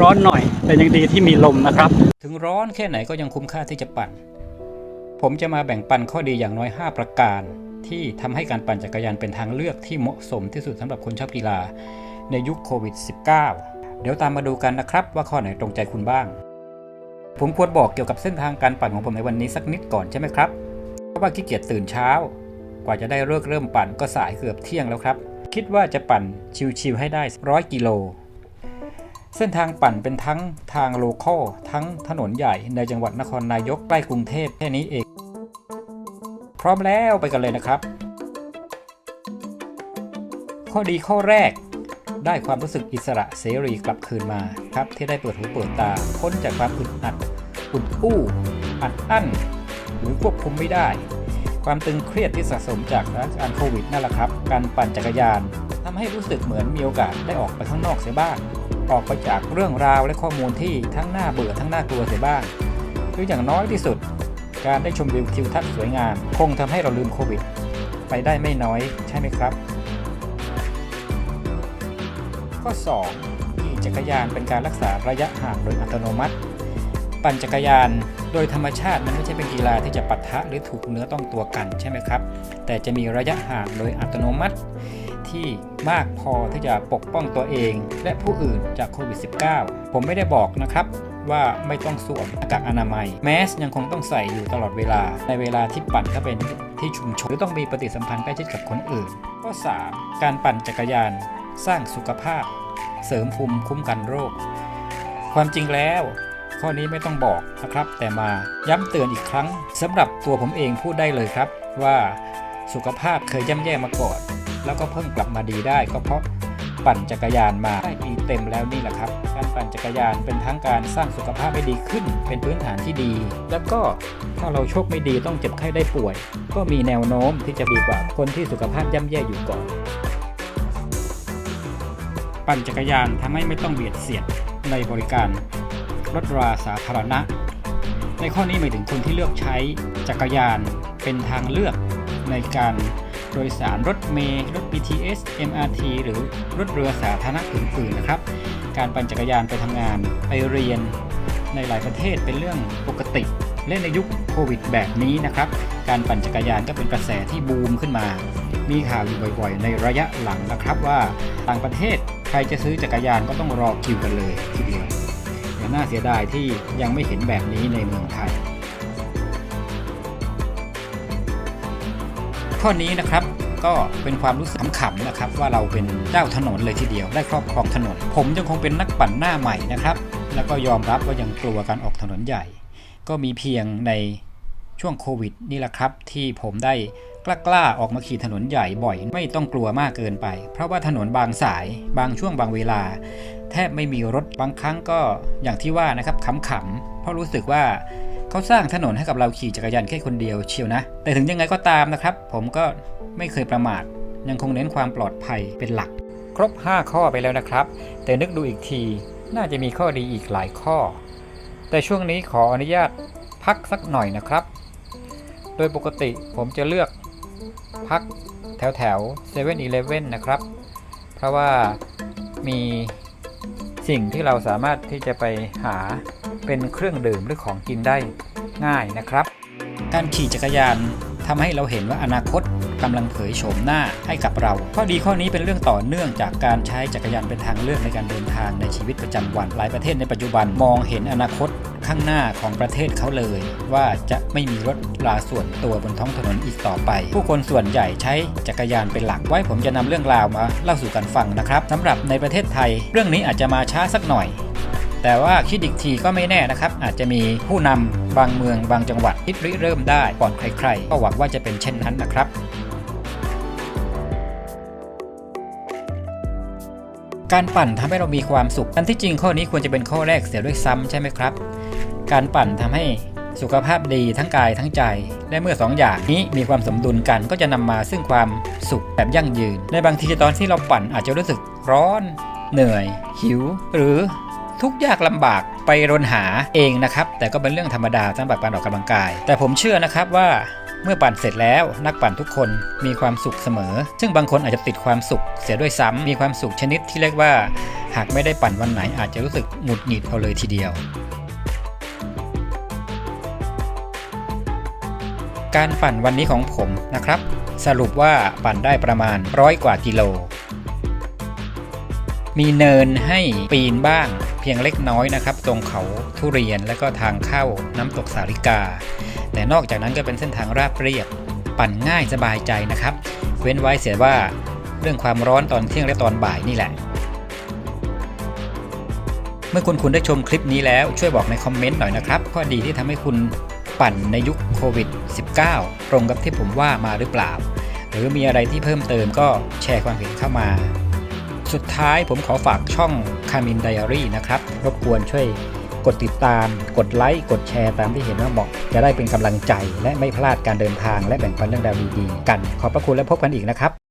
ร้อนหน่อย แต่ยังดีที่มีลมนะครับ ถึงร้อนแค่ไหนก็ยังคุ้มค่าที่จะปั่น ผมจะมาแบ่งปันข้อดีอย่างน้อย 5 ประการ ที่ทำให้การปั่นจักรยานเป็นทางเลือกที่เหมาะสมที่สุดสำหรับคนชอบกีฬา ในยุคโควิด -19 เดี๋ยวตามมาดูกันนะครับ ว่าข้อไหนตรงใจคุณบ้าง ผมควรบอกเกี่ยวกับเส้นทางการปั่นของผมในวันนี้สักนิดก่อนใช่ไหมครับเพราะว่าขี้เกียจตื่นเช้า กว่าจะได้เลิกเริ่มปั่นก็สายเกือบเที่ยงแล้วครับคิดว่าจะปั่นชิวๆให้ได้ร้อยกิโล เส้นทางปั่นเป็นทั้งทางโลคอลทั้งถนนใหญ่ในจังหวัดนครนายกใกล้กรุงเทพแค่นี้เอง พร้อมแล้วไปกันเลยนะครับ ข้อดีข้อแรก ได้ความรู้สึกอิสระเสรีกลับคืนมาครับ ที่ได้เปิดหูเปิดตาพ้นจากความอึดอัดอุดอู้อัดอั้น หรือควบคุมไม่ได้ ความตึงเครียดที่สะสมจากสถานการณ์โควิดนั่นแหละครับ การปั่นจักรยานทำให้รู้สึกเหมือนมีโอกาสได้ออกไปข้างนอกเสียบ้าง ออกไปจากเรื่องราวและข้อมูลที่ทั้งน่าเบื่อทั้งน่ากลัวเสียบ้างหรืออย่างน้อยที่สุด การได้ชมวิวทิวทัศน์สวยงามคงทำให้เราลืมโควิด ไปได้ไม่น้อยใช่ไหมครับ ข้อ2ขี่จักรยานเป็นการรักษาระยะห่างโดยอัตโนมัติ ปั่นจักรยานโดยธรรมชาติมันไม่ใช่เป็นกีฬาที่จะปะทะหรือถูกเนื้อต้องตัวกันใช่ไหมครับ แต่จะมีระยะห่างโดยอัตโนมัติ ที่มากพอที่จะปกป้องตัวเอง และผู้อื่นจากโควิด -19 ผมไม่ได้บอกนะครับว่าไม่ต้องสวมหน้ากากอนามัย แมสยังคงต้องใส่อยู่ตลอดเวลา ในเวลาที่ปั่นก็เป็นที่ชุมชนหรือต้องมีปฏิสัมพันธ์ใกล้ชิดกับคนอื่น ข้อ 3 การปั่นจักรยาน สร้างสุขภาพ เสริมภูมิคุ้มกันโรค ความจริงแล้ว ข้อนี้ไม่ต้องบอกนะครับ แต่มาย้ำเตือนอีกครั้งสำหรับตัวผมเองพูดได้เลยครับว่าสุขภาพเคยย่ำแย่มาก่อน แล้วก็เพิ่งกลับมาดีได้ก็เพราะปั่นจักรยานมาได้ปีเต็มแล้วนี่แหละครับ การปั่นจักรยานเป็นทั้งการสร้างสุขภาพให้ดีขึ้น เป็นพื้นฐานที่ดี แล้วก็ถ้าเราโชคไม่ดีต้องเจ็บไข้ได้ป่วย ก็มีแนวโน้มที่จะดีกว่าคนที่สุขภาพย่ำแย่อยู่ก่อน ปั่นจักรยานทำให้ไม่ต้องเบียดเสียดในบริการรถราสาธารณะ ในข้อนี้หมายถึงคนที่เลือกใช้จักรยานเป็นทางเลือกในการ ยสารรถเมล์รถ BTS MRT หรือรถเรือสาธารณะอื่นๆนะครับ การปั่นจักรยานไปทำงานไปเรียนในหลายประเทศเป็นเรื่องปกติและในยุคโควิดแบบนี้นะครับ การปั่นจักรยานก็เป็นกระแสที่บูมขึ้นมา มีข่าวอยู่บ่อยๆ ในระยะหลังนะครับว่าต่างประเทศใครจะซื้อจักรยานก็ต้องรอคิวกันเลยทีเดียวน่าเสียดายที่ยังไม่เห็นแบบนี้ในเมืองไทย ข้อนี้นะครับก็เป็นความรู้สึกขำๆนะครับ ว่าเราเป็นเจ้าถนนเลยทีเดียวได้ครอบครองถนน ผมยังคงเป็นนักปั่นหน้าใหม่นะครับ แล้วก็ยอมรับว่ายังกลัวการออกถนนใหญ่ ก็มีเพียงในช่วงโควิดนี่แหละครับ ที่ผมได้กล้ากล้าออกมาขี่ถนนใหญ่บ่อย ไม่ต้องกลัวมากเกินไป เพราะว่าถนนบางสาย บางช่วงบางเวลา แทบไม่มีรถบางครั้งก็อย่างที่ว่านะครับขำๆเพราะรู้สึกว่า เขาสร้างถนนให้กับเราขี่จักรยานแค่คนเดียวเชียวนะ แต่ถึงยังไงก็ตามนะครับ ผมก็ไม่เคยประมาท ยังคงเน้นความปลอดภัยเป็นหลัก ครบ 5 ข้อไปแล้วนะครับ แต่นึกดูอีกทีน่าจะมีข้อดีอีกหลายข้อ แต่ช่วงนี้ขออนุญาตพักสักหน่อยนะครับ โดยปกติผมจะเลือกพักแถวแถวเซเว่นอีเลฟเว่นนะครับ เพราะว่ามีสิ่งที่เราสามารถที่จะไปหา เป็นเครื่องดื่มหรือของกินได้ง่ายนะครับ การขี่จักรยานทำให้เราเห็นว่าอนาคตกำลังเผยโฉมหน้าให้กับเรา ข้อดีข้อนี้เป็นเรื่องต่อเนื่องจากการใช้จักรยานเป็นทางเลือกในการเดินทางในชีวิตประจำวัน หลายประเทศในปัจจุบันมองเห็นอนาคตข้างหน้าของประเทศเขาเลย ว่าจะไม่มีรถราส่วนตัวบนท้องถนนอีกต่อไป ผู้คนส่วนใหญ่ใช้จักรยานเป็นหลักไว้ผมจะนำเรื่องราวมาเล่าสู่กันฟังนะครับสำหรับในประเทศไทย เรื่องนี้อาจจะมาช้าสักหน่อย แต่ว่าคิดอีกทีก็ไม่แน่นะครับ อาจจะมีผู้นำบางเมืองบางจังหวัดคิดริเริ่มได้ก่อนใครๆ ก็หวังว่าจะเป็นเช่นนั้นนะครับการปั่นทำให้เรามีความสุข อันที่จริงข้อนี้ควรจะเป็นข้อแรกเสียด้วยซ้ำใช่ไหมครับ การปั่นทำให้สุขภาพดีทั้งกายทั้งใจ และเมื่อสองอย่างนี้มีความสมดุลกันก็จะนำมาซึ่งความสุขแบบยั่งยืน ในบางทีตอนที่เราปั่นอาจจะรู้สึกร้อน เหนื่อย หิว หรือ ทุกยากลำบากไปรนหาเองนะครับ แต่ก็เป็นเรื่องธรรมดาสำหรับการออกกำลังกาย แต่ผมเชื่อนะครับว่าเมื่อปั่นเสร็จแล้วนักปั่นทุกคนมีความสุขเสมอ ซึ่งบางคนอาจจะติดความสุขเสียด้วยซ้ำมีความสุขชนิดที่เรียกว่า หากไม่ได้ปั่นวันไหนอาจจะรู้สึกหงุดหงิดเอาเลยทีเดียว การปั่นวันนี้ของผมนะครับ สรุปว่าปั่นได้ประมาณร้อยกว่ากิโล มีเนินให้ปีนบ้างเพียงเล็กน้อยนะครับ ตรงเขาทุเรียนและก็ทางเข้าน้ำตกสาริกา แต่นอกจากนั้นก็เป็นเส้นทางราบเรียบปั่นง่ายสบายใจนะครับ เว้นไว้เสียว่าเรื่องความร้อนตอนเที่ยงและตอนบ่ายนี่แหละ เมื่อคุณคุณได้ชมคลิปนี้แล้วช่วยบอกในคอมเมนต์หน่อยนะครับข้อดีที่ทำให้คุณปั่นในยุคโควิด -19 ตรงกับที่ผมว่ามาหรือเปล่า หรือมีอะไรที่เพิ่มเติมก็แชร์ความเห็นเข้ามา สุดท้ายผมขอฝากช่อง c a m i n Diary นะครับรบกวนช่วยกดติดตาม กดไลค์ กดแชร์ตามที่เห็นว่าเหมาะ จะได้เป็นกำลังใจ และไม่พลาดการเดินทางและแบ่งปันเรื่องราวดีๆกัน ขอบพระคุณและพบกันอีกนะครับ